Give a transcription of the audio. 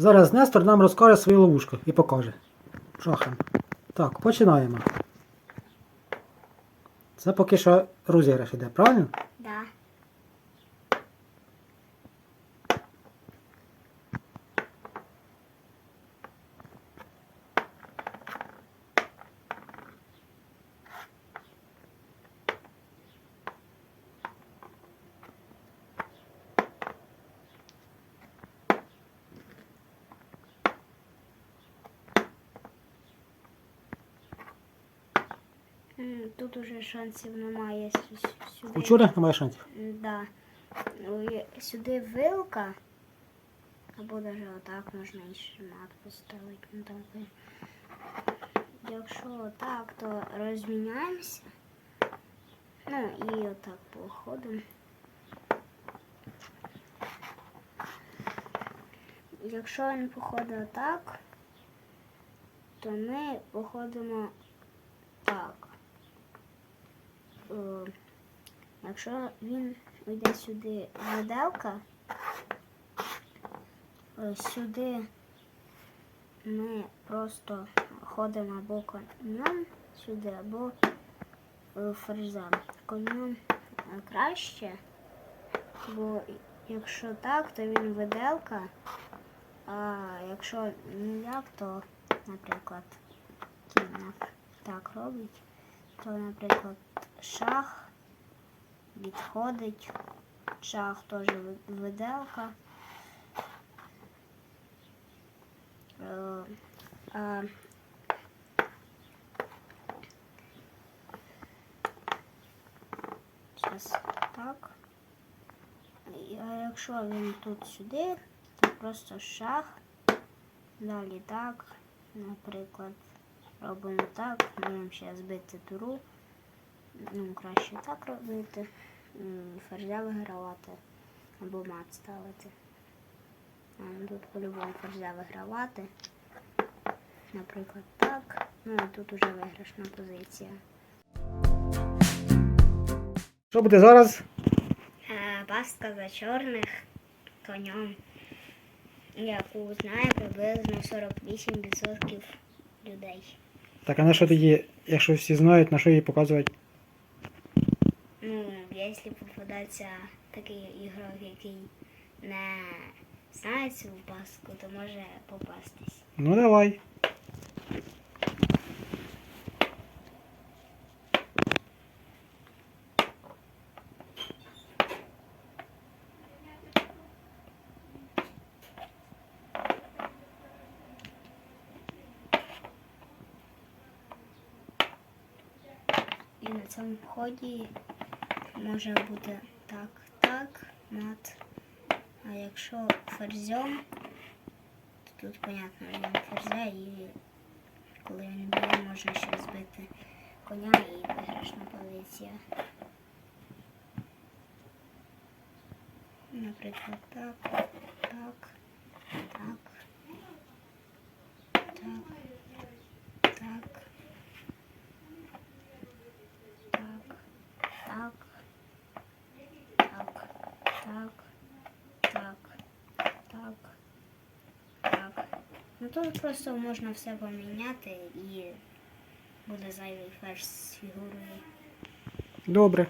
Зараз Нестор нам розкаже свою ловушку і покаже. Шахом. Так, починаємо. Це поки що розіграш іде, правильно? Да. Тут уже шансів немає сюди. У чорних немає шансів. Да. Сюди вилка. Або навіть отак можна і шмат поставити. Ну, Якщо отак, то розміняємося. Ну і отак походимо. Якщо він походить отак, то ми походимо так. Е, Якщо він йде сюди виделка, е, сюди ми просто ходимо або конем сюди, або е, ферзем. Конем краще, бо якщо так, то він виделка, а якщо ніяк, то, наприклад, кінь так робить, то, наприклад, шах відходить. Шах теж ви- виделка. Е, а, Зараз так. А якщо він тут сюди, то просто шах. Далі так. Наприклад, робимо так, можемо ще збити туру. Ну, краще так робити. Ферзя вигравати або мат ставити. Ну, Тут по-любому ферзя вигравати. Наприклад, так. Ну і тут уже виграшна позиція. Що буде зараз? Пастка за чорних конем, яку знає приблизно 48% людей. Так, а на що тоді, якщо всі знають, на що її показувати? Ну, якщо попадається такий ігрок, який не знає цю пастку, то може попастись. Ну давай. І на цьому ході може бути так, так, мат. А якщо ферзьом, то тут, понятно, він ферзя і коли він б'є, можна ще збити коня і виграшна позиція. Наприклад, так, так, так, так, так, так, так, так. Ну тут просто можна все поміняти і буде зайвий ферш з фігурою. Добре.